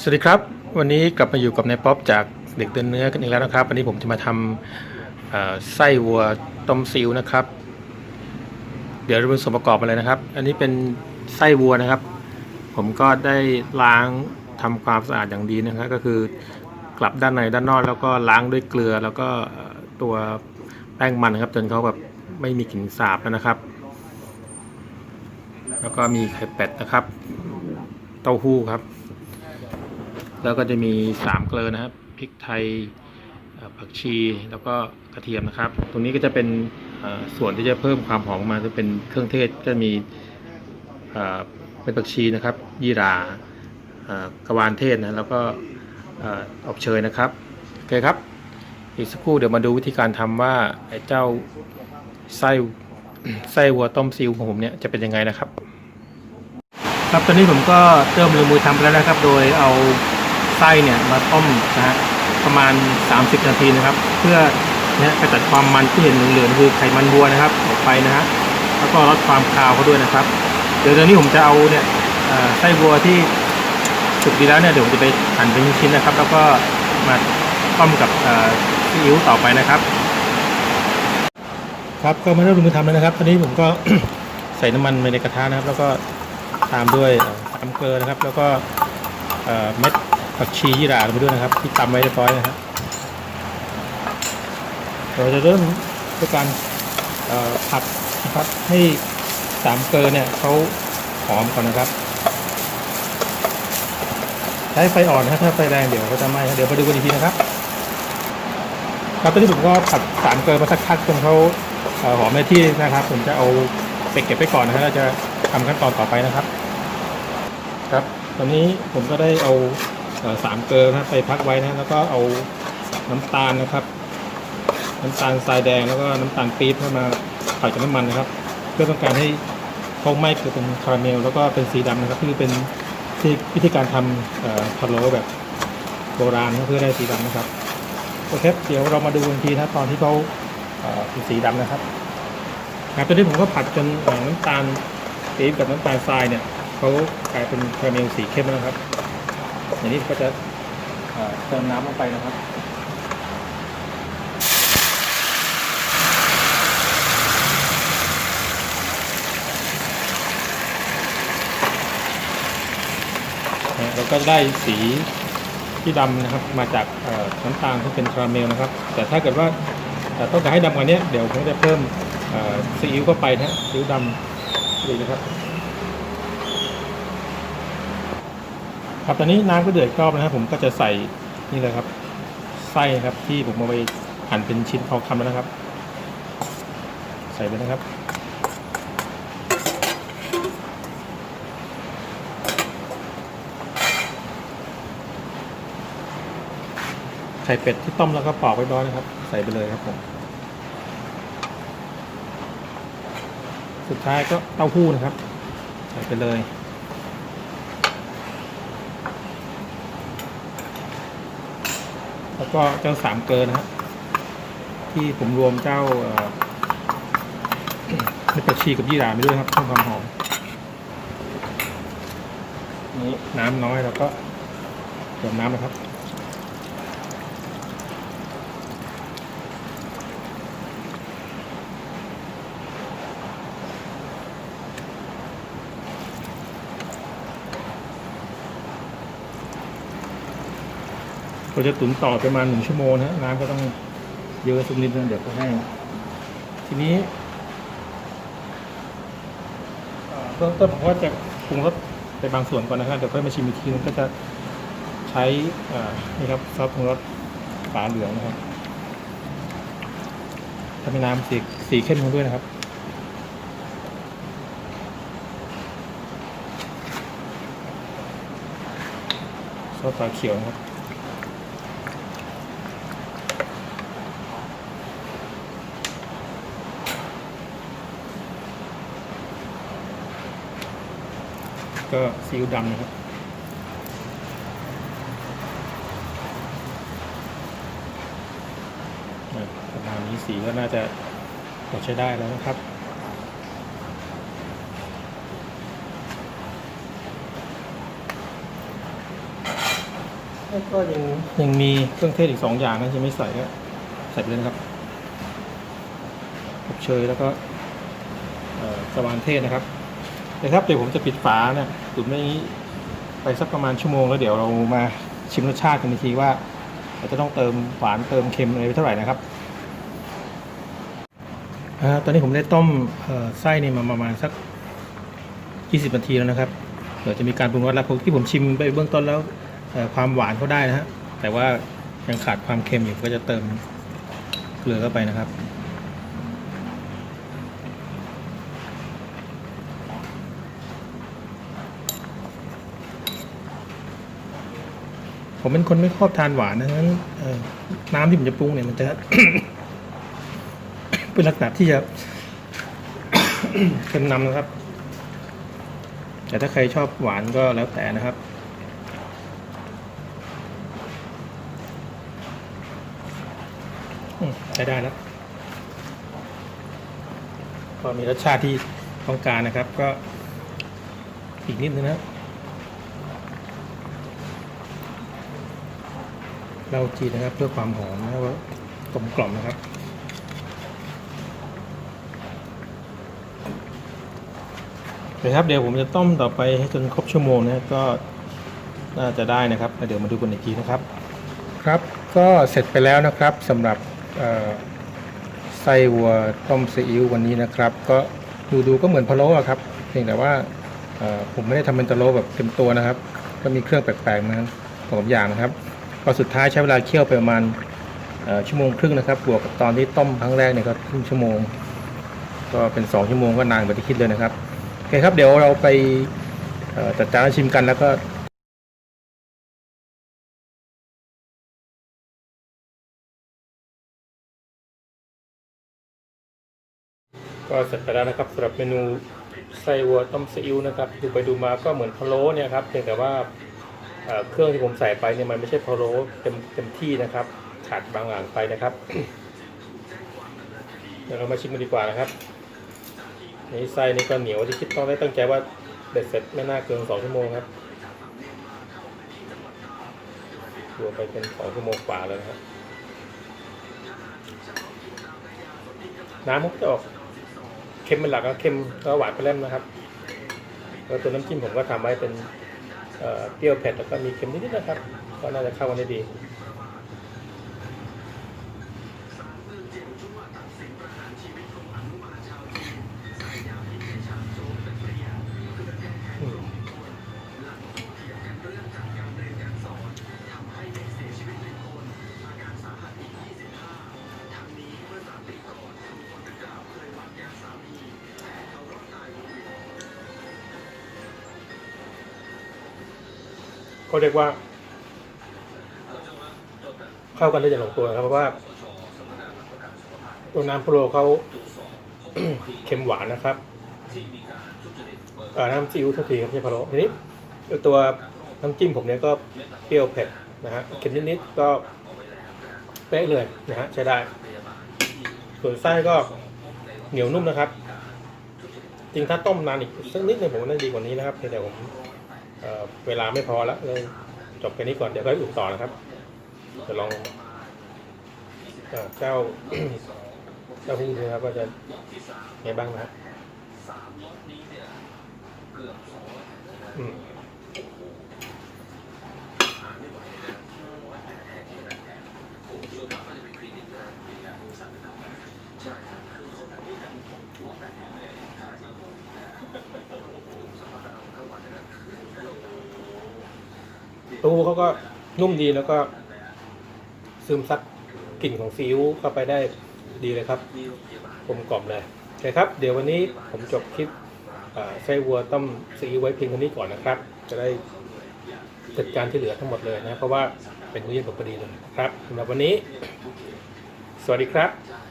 สวัสดีครับ วันนี้กลับมาอยู่กับนายป๊อปจากเด็กเดินเนื้อกันอีกแล้วนะครับ วันนี้ผมจะมาทำไส้วัวต้มซิวนะครับ เดี๋ยวเราดูส่วนประกอบอะไรนะครับ อันนี้เป็นไส้วัวนะครับ ผมก็ได้ล้างทำความสะอาดอย่างดีนะครับ ก็คือกลับด้านในด้านนอกแล้วก็ล้างด้วยเกลือ แล้วก็ตัวแป้งมันนะครับ จนเขาแบบไม่มีกลิ่นสาบแล้วนะครับ แล้วก็มีไข่เป็ดนะครับ เต้าหู้ครับ แล้วก็จะมีสามเกลือนะครับพริกไทยผักชีแล้วก็กระเทียมนะครับ ตรงนี้ก็จะเป็นส่วนที่จะเพิ่มความหอมมาจะเป็นเครื่องเทศก็มีเป็นผักชีนะครับ ยี่หราเอ่อกระวานเทศนะแล้วก็อบเชยนะครับโอเคครับ อีกสักครู่เดี๋ยวมาดูวิธีการทำว่าไอ้เจ้าไส้ไส้วัวต้มซีอิ๊วของผมเนี่ยจะเป็นยังไงนะครับ ครับตอนนี้ผมก็เริ่มลงมือทำไปแล้วนะครับ โดยเอา ไส้เนี่ยมาต้มนะฮะประมาณ 30 นาทีนะครับ เพื่อเนี่ยกระจัดความมันที่เห็นเหลืองๆคือไขมันวัวนะครับออกไปนะฮะแล้วก็ลดความคาวเขาด้วยนะครับ เดี๋ยวตอนนี้ผมจะเอาเนี่ยไส้วัวที่สุกดีแล้วเนี่ยเดี๋ยวผมจะไปหั่นเป็นชิ้นๆนะครับ แล้วก็มาต้มกับเอ่อซีอิ๊วต่อไปนะครับ ครับก็มาเริ่มลงมือทำแล้วนะครับ ตอนนี้ผมก็ใส่น้ำมันไปในกระทะนะครับ แล้วก็ตามด้วยเอ่อสามเกลือนะครับ แล้วก็เม็ด ผักชียี่หร่าลงไปด้วยนะครับ ที่ตำไว้เรียบร้อยนะครับเราจะเริ่มด้วยการผัดนะครับให้สามเกลือเนี่ยเขาหอมก่อนนะครับใช้ไฟอ่อนนะถ้าไฟแรงเดี๋ยวเขาจะไหม้เดี๋ยวมาดูกันอีกทีนะครับ ครับตอนนี้ผมก็ผัดสามเกลือมาสักพักจนเขาเออหอมในที่นะครับ ผมจะเอาไปเก็บไปก่อนนะครับเราจะทำขั้นตอนต่อไปนะครับ ครับ ตอนนี้ผมก็ได้เอา สามเกลือนะไปพักไว้นะแล้วก็เอาน้ำตาลนะครับ น้ำตาลทรายแดงแล้วก็น้ำตาลปี๊บเข้ามาผัดกับน้ำมันนะครับ เพื่อต้องการให้เขาไหม้เกิดเป็นคาราเมล แล้วก็เป็นสีดำนะครับคือเป็นที่วิธีการทำเอ่อพะโล้แบบโบราณเพื่อได้สีดำนะครับโอเคเดี๋ยวเรามาดูกันทีนะตอนที่เขาเป็นสีดำนะครับครับตอนนี้ผมก็ผัดจนน้ำตาลปี๊บกับน้ำตาลทรายเนี่ยเขากลายเป็นคาราเมลสีเข้มแล้วครับ อย่างนี้ก็จะเติมน้ำลงไปนะครับเราก็ได้สีที่ดำนะครับมาจากน้ำตาลที่เป็นคาราเมลนะครับ แต่ถ้าเกิดว่าเอ่ต้องการให้ดำกว่านี้เดี๋ยวผมจะเพิ่มซีอิ๊วเข้าไปนะฮะซีอิ๊วดำดีนะครับ ครับตอนนี้น้ำก็เดือดรอบนะครับผมก็จะใส่นี่เลยครับ ไส้ครับที่ผมเอาไปหั่นเป็นชิ้นพอคำแล้วนะครับ ใส่ไปนะครับไข่เป็ดที่ต้มแล้วก็ปอกไว้ร้อยนะครับ ใส่ไปเลยครับผมสุดท้ายก็เต้าหู้นะครับ ใส่ไปเลย แล้วก็เจ้าสามเกินนะครับ ที่ผมรวมเจ้าเอ่อเม็ดผักชีกับยี่หร่าไปด้วยครับเพิ่มความหอมนี่น้ำน้อยแล้วก็เติมน้ำนะครับ เราจะตุ๋นต่อประมาณหนึ่งชั่วโมงนะฮะน้ำก็ต้องเยอะสักนิดนึงเดี๋ยวก็แห้งทีนี้เอ่อเบื้องต้นผมก็จะปรุงรสไปบางส่วนก่อนนะครับเดี๋ยวค่อยมาชิมอีกทีนึงก็จะใช้อ่นี่ครับซอสปรุงรสฝาเหลืองนะครับถ้ามีน้ำสีสีเข้มลงด้วยนะครับซอสฝาเขียวนะครับ ก็ซีอิ๊วดำนะครับอะประมาณนี้สีก็น่าจะพอใช้ได้แล้วนะครับแล้วก็ยังยังมีเครื่องเทศอีกสองอย่างนะยังไม่ใส่ก็ใส่ไปเลยนะครับอบเชยแล้วก็เอ่อสวานเทศนะครับ นะครับเดี๋ยวผมจะปิดฝาเนี่ยตุ๋นไว้อย่างนี้ไปสักประมาณชั่วโมงแล้วเดี๋ยวเรามาชิมรสชาติกันอีกทีว่าเราจะต้องเติมหวานเติมเค็มอะไรไปเท่าไหร่นะครับอตอนนี้ผมได้ต้มไส้นี่มาประมาณสัก 20 นาทีแล้วนะครับเดี๋ยวจะมีการปรุงรสแล้วที่ผมชิมไปเบื้องต้นแล้วความหวานเขาได้นะฮะแต่ว่ายังขาดความเค็มอยู่ก็จะเติมเกลือเข้าไปนะครับ ผมเป็นคนไม่ชอบทานหวานนะฉะนั้นน้ำที่ผมจะปรุงเนี่ยมันจะเป็นลักษณะที่จะเค็มนำนะครับ แต่ถ้าใครชอบหวานก็แล้วแต่นะครับใช้ได้แล้วก็มีรสชาติที่ต้องการนะครับ ก็อีกนิดนึงนะ เราจีนนะครับ เพื่อความหอมนะครับว่ากลมกล่อมนะครับนะครับเดี๋ยวผมจะต้มต่อไปให้จนครบชั่วโมงนะก็น่าจะได้นะครับเดี๋ยวมาดูกันอีกทีนะครับ ครับก็เสร็จไปแล้วนะครับสำหรับเอ่อไส้วัวต้มซีอิ๊ววันนี้นะครับ ก็ดูดูก็เหมือนพะโล้อะครับเพียงแต่ว่าผมไม่ได้ทำเป็นตะโลแบบเต็มตัวนะครับ ก็มีเครื่องแปลกๆนะครับสองอย่างนะครับ ก็สุดท้ายใช้เวลาเคี่ยวไปประมาณชั่วโมงครึ่งนะครับ บวกกับตอนที่ต้มครั้งแรกเนี่ยก็ครึ่งชั่วโมง ก็เป็นสองชั่วโมงก็นานกว่าที่คิดเลยนะครับโอเคครับเดี๋ยวเราไปจัดจานชิมกันแล้วก็ก็เสร็จไปแล้วนะครับสำหรับเมนูไส้วัวต้มซีอิ๊วนะครับดูไปดูมาก็เหมือนพะโล้เนี่ยครับเพียงแต่ว่า เครื่องที่ผมใส่ไปเนี่ยมันไม่ใช่พะโล้เต็มเต็มที่นะครับขาดบางอย่างไปนะครับ เดี๋ยวเรามาชิมกันดีกว่านะครับนี่ไส้นี่ก็เหนียวที่คิดต้องได้ตั้งใจว่าเด็ดเสร็จไม่น่าเกินสองชั่วโมงครับรวมไปเป็นสองชั่วโมงกว่าแล้วนะครับน้ำมันก็จะออกเค็มเป็นหลักนะเค็มแล้วหวานไปเล่มนะครับ แล้วตัวน้ำจิ้มผมก็ทำไว้เป็น เปรี้ยวเผ็ดแล้วก็มีเค็มนิดๆนะครับ ก็น่าจะเข้ากันได้ดี ก็เรียกว่า เข้ากันได้อย่างลงตัวนะครับเพราะว่า ตัวน้ำพโลเขาเค็มหวานนะครับน้ำซีอิ๊วเท่าทีครับไม่ใช่พะโล้ทีนี้ตัวน้ำจิ้มผมเนี่ยก็เปรี้ยวเผ็ดนะฮะเค็มนิดๆก็เป๊ะเลยนะฮะใช้ได้ ส่วนไส้ก็เหนียวนุ่มนะครับ จริงถ้าต้มนานอีกสักนิดหนึงผมว่าน่าจะดีกว่านี้นะครับเพียงแต่ผม เเวลาไม่พอแล้วเลยจบแค่นี้ก่อนเดี๋ยวค่อุ่นต่อนะครับ จะลองเจ้าเจ้าพี่นะครับว่าจะไงบ้างนะฮะอืมเต้าหู้เขา ก็นุ่มดีแล้วก็ซึมซับกลิ่นของซีอิ๊วเข้าไปได้ดีเลยครับกลมกล่อมเลยโอเคครับ เดี๋ยววันนี้ผมจบคลิปไส้วัวต้มซีอิ๊วไว้เพียงเท่านี้ก่อนนะครับ จะได้จัดการที่เหลือทั้งหมดเลยนะ เพราะว่าเป็นมื้อเย็นผมพอดีเลยครับสำหรับวันนี้ สวัสดีครับ